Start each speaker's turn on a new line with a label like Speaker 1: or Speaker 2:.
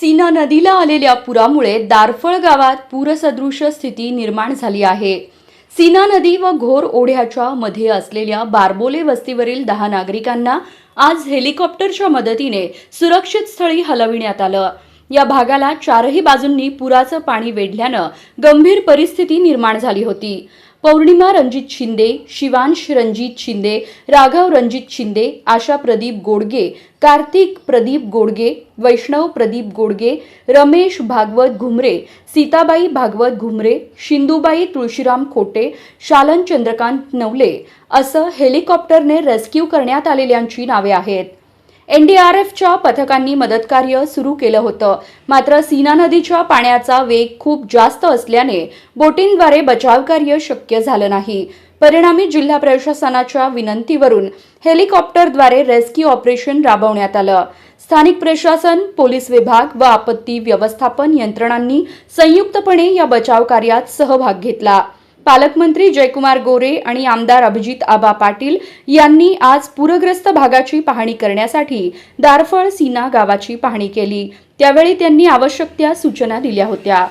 Speaker 1: सीना नदीला आलेल्या पुरामुळे दारफळ गावात पूरसदृश स्थिती निर्माण झाली आहे. सीना नदी व घोर ओढ्याच्या मध्ये असलेल्या बारबोले वस्तीवरील दहा नागरिकांना आज हेलिकॉप्टरच्या मदतीने सुरक्षित स्थळी हलविण्यात आलं. या भागाला चारही बाजूंनी पुराचं पाणी वेढल्यानं गंभीर परिस्थिती निर्माण झाली होती. पौर्णिमा रणजित शिंदे शिवांश रणजित शिंदे राघव रणजित शिंदे आशा प्रदीप गोडगे कार्तिक प्रदीप गोडगे वैष्णव प्रदीप गोडगे रमेश भागवत घुमरे सीताबाई भागवत घुमरे शिंदूबाई तुळशीराम खोटे शालन चंद्रकांत नवले असं हेलिकॉप्टरने रेस्क्यू करण्यात आलेल्यांची नावे आहेत. एनडीआरएफच्या पथकांनी मदतकार्य सुरू केलं होतं. मात्र सीना नदीच्या पाण्याचा वेग खूप जास्त असल्याने बोटींद्वारे बचावकार्य शक्य झालं नाही. परिणामी जिल्हा प्रशासनाच्या विनंतीवरून हेलिकॉप्टरद्वारे रेस्क्यू ऑपरेशन राबवण्यात आलं. स्थानिक प्रशासन पोलीस विभाग व आपत्ती व्यवस्थापन यंत्रणांनी संयुक्तपणे या बचाव कार्यात सहभाग घेतला. पालकमंत्री जयकुमार गोरे आणि आमदार अभिजित आबा पाटील यांनी आज पूरग्रस्त भागाची पाहणी करण्यासाठी दारफळ सीना गावाची पाहणी केली. त्यावेळी त्यांनी आवश्यक त्या सूचना दिल्या होत्या.